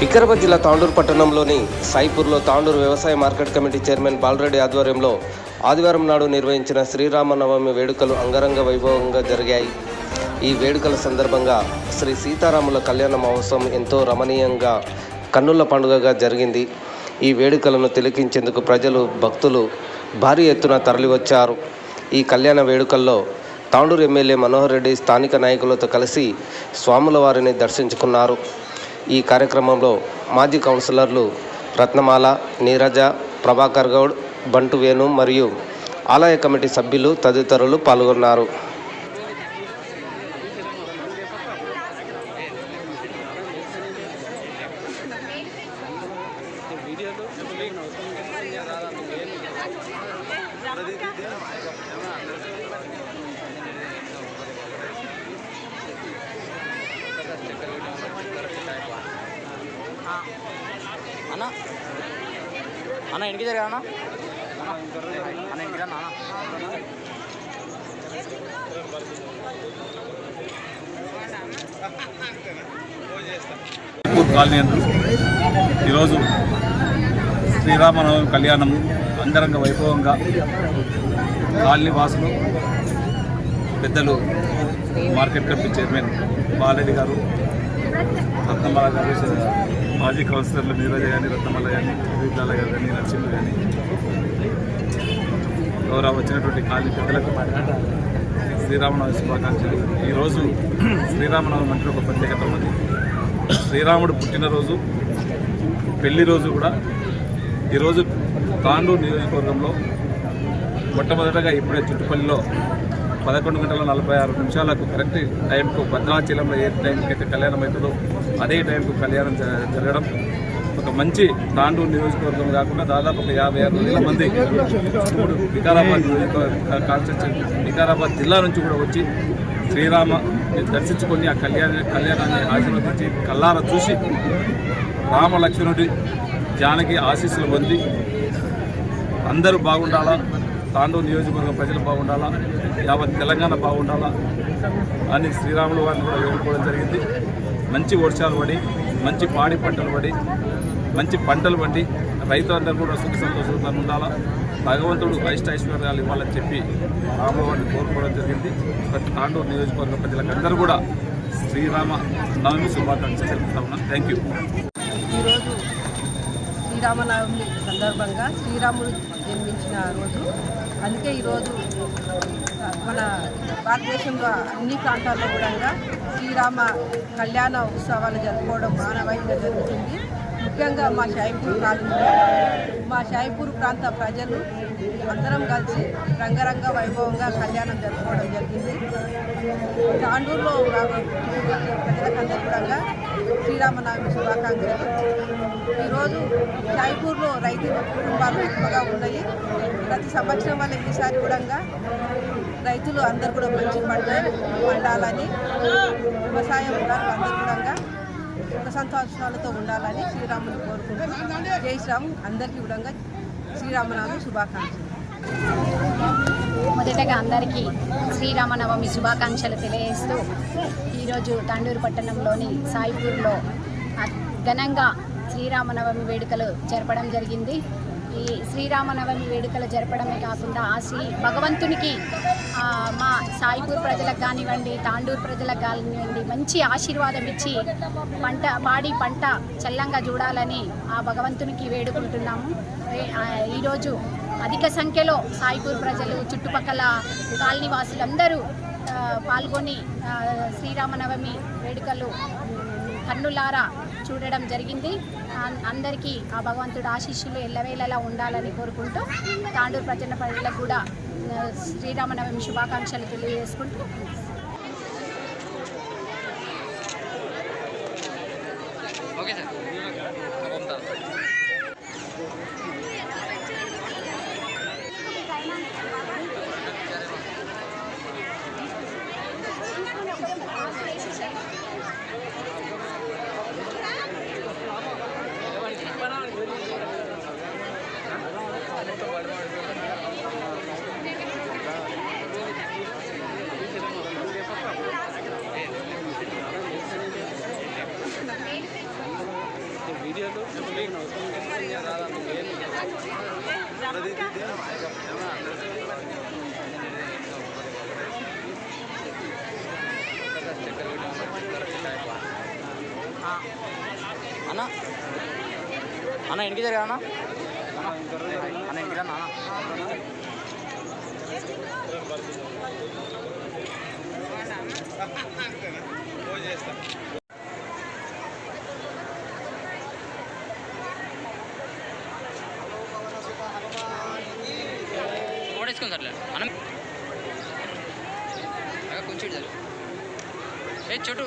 వికారాబాద్ జిల్లా తాండూరు పట్టణంలోని సాయిపూర్లో తాండూరు వ్యవసాయ మార్కెట్ కమిటీ చైర్మన్ బాలరెడ్డి ఆధ్వర్యంలో ఆదివారం నాడు నిర్వహించిన శ్రీరామనవమి వేడుకలు అంగరంగ వైభవంగా జరిగాయి. ఈ వేడుకల సందర్భంగా శ్రీ సీతారాముల కళ్యాణ మహోత్సవం ఎంతో రమణీయంగా కన్నుల పండుగగా జరిగింది. ఈ వేడుకలను తిలకించేందుకు ప్రజలు భక్తులు భారీ ఎత్తున తరలివచ్చారు. ఈ కళ్యాణ వేడుకల్లో తాండూరు ఎమ్మెల్యే మనోహర్ రెడ్డి స్థానిక నాయకులతో కలిసి స్వాముల వారిని దర్శించుకున్నారు. ఈ కార్యక్రమంలో మాజీ కౌన్సిలర్లు రత్నమాల నీరజ ప్రభాకర్ గౌడ్ బంటు వేణు మరియు ఆలయ కమిటీ సభ్యులు తదితరులు పాల్గొన్నారు. అన్న? అన్న ఎనికి జరిగా అన్న? అన్న ఎనికి అన్న. కాలనీ యందు ఈరోజు శ్రీరామనవమి కళ్యాణం అంగరంగ వైభవంగా కాలనీ వాసులు పెద్దలు మార్కెట్ కమిటీ చైర్మన్ బాలరెడ్డి గారు రత్నమాల గారు మాజీ కౌన్సిలర్లు నీరజ కానీ రత్నమాల కానీ విద్యాల కానీ నరసింహ కానీ గౌరవ వచ్చినటువంటి ఖాళీ పెద్దలకు శ్రీరామనవమి శుభాకాంక్షలు. ఈరోజు శ్రీరామనవమి అంటే ఒక ప్రత్యేకత ఉన్నది. శ్రీరాముడు పుట్టినరోజు పెళ్ళి రోజు కూడా ఈరోజు తాండూరు నియోజకవర్గంలో మొట్టమొదటగా ఇప్పుడే చుట్టుపల్లిలో పదకొండు గంటల నలభై ఆరు నిమిషాలకు కరెక్ట్ టైంకు భద్రాచలంలో ఏ టైంకి అయితే కళ్యాణం అవుతుందో అదే టైంకు కళ్యాణం జరగడం. ఒక మంచి తాండూరు నియోజకవర్గం కాకుండా దాదాపు ఒక యాభై ఆరు వేల మంది వికారాబాద్ నియోజకవర్గ వికారాబాద్ జిల్లా నుంచి కూడా వచ్చి శ్రీరామ దర్శించుకొని ఆ కళ్యాణ కళ్యాణాన్ని ఆశీర్వదించి కల్లార చూసి రామ లక్ష్మణుడి జానకి ఆశీస్సులు పొంది అందరూ బాగుండాలా? తాండూరు నియోజకవర్గం ప్రజలు బాగుండాలా? యావత్ తెలంగాణ బాగుండాలా? అని శ్రీరాములు వారిని కూడా వేడుకోవడం జరిగింది. మంచి వర్షాలు పడి మంచి పాడి పంటలు పడి మంచి పంటలు పండి రైతులందరూ కూడా సుఖ సంతోషంగా ఉండాలా? భగవంతుడు ఐష్టైశ్వర్యాలు ఇవ్వాలని చెప్పి రామవారిని కోరుకోవడం జరిగింది. ప్రతి తాండూరు నియోజకవర్గ ప్రజలకు అందరూ కూడా శ్రీరామ నవమి శుభాకాంక్షలు తెలుపుతా ఉన్నాను థ్యాంక్ యూ ఈరోజు శ్రీరామనవమి సందర్భంగా శ్రీరాముడు జన్మించిన రోజు అందుకే ఈరోజు మన భారతదేశంలో అన్ని ప్రాంతాల్లో కూడా శ్రీరామ కళ్యాణ ఉత్సవాలు జరుపుకోవడం మానవాయితీగా జరుగుతుంది. ముఖ్యంగా మా షాయిపూర్ కాలనీలో మా షాయిపూర్ ప్రాంత ప్రజలు అందరం కలిసి రంగరంగ వైభవంగా కళ్యాణం జరుపుకోవడం జరిగింది. తాండూరులో సందర్భంగా శ్రీరామనవమి శుభాకాంక్షలు. ఈరోజు జైపూర్లో రైతు కుటుంబాలు ఎక్కువగా ఉన్నాయి. ప్రతి సంవత్సరం వల్ల ఈసారి కూడా రైతులు అందరు కూడా మంచి పంట పండాలని వ్యవసాయం అందరూ కూడా సుఖ సంతోషాలతో ఉండాలని శ్రీరాముని కోరుకుంటున్నారు జై శ్రీరామ్. అందరికీ కూడా శ్రీరామనవమి శుభాకాంక్షలు. మొదటగా అందరికీ శ్రీరామనవమి శుభాకాంక్షలు తెలియజేస్తూ ఈరోజు తాండూరు పట్టణంలోని సాయిపూర్లో ఘనంగా శ్రీరామనవమి వేడుకలు జరపడం జరిగింది. ఈ శ్రీరామనవమి వేడుకలు జరపడమే కాకుండా ఆ శ్రీ భగవంతునికి మా సాయిపూర్ ప్రజలకు కానివ్వండి తాండూరు ప్రజలకు కానివ్వండి మంచి ఆశీర్వాదం ఇచ్చి పంట పాడి పంట చల్లంగా చూడాలని ఆ భగవంతునికి వేడుకుంటున్నాము. ఈరోజు అధిక సంఖ్యలో సాయిపూర్ ప్రజలు చుట్టుపక్కల కాలనీవాసులందరూ పాల్గొని శ్రీరామనవమి వేడుకలు కన్నులారా చూడడం జరిగింది. అందరికీ ఆ భగవంతుడు ఆశీస్సులు ఎల్లవేళలా ఉండాలని కోరుకుంటూ తాండూరు ప్రజల ప్రజలకు కూడా శ్రీరామనవమి శుభాకాంక్షలు తెలియజేసుకుంటూ. Okay sir. అన్న. అన్న ఇంటికి జరిగా అన్న? అన్న ఇంటికి రా నాన్న ఓడేసుకుంది అన్న కొంచెం ఏ చోటు.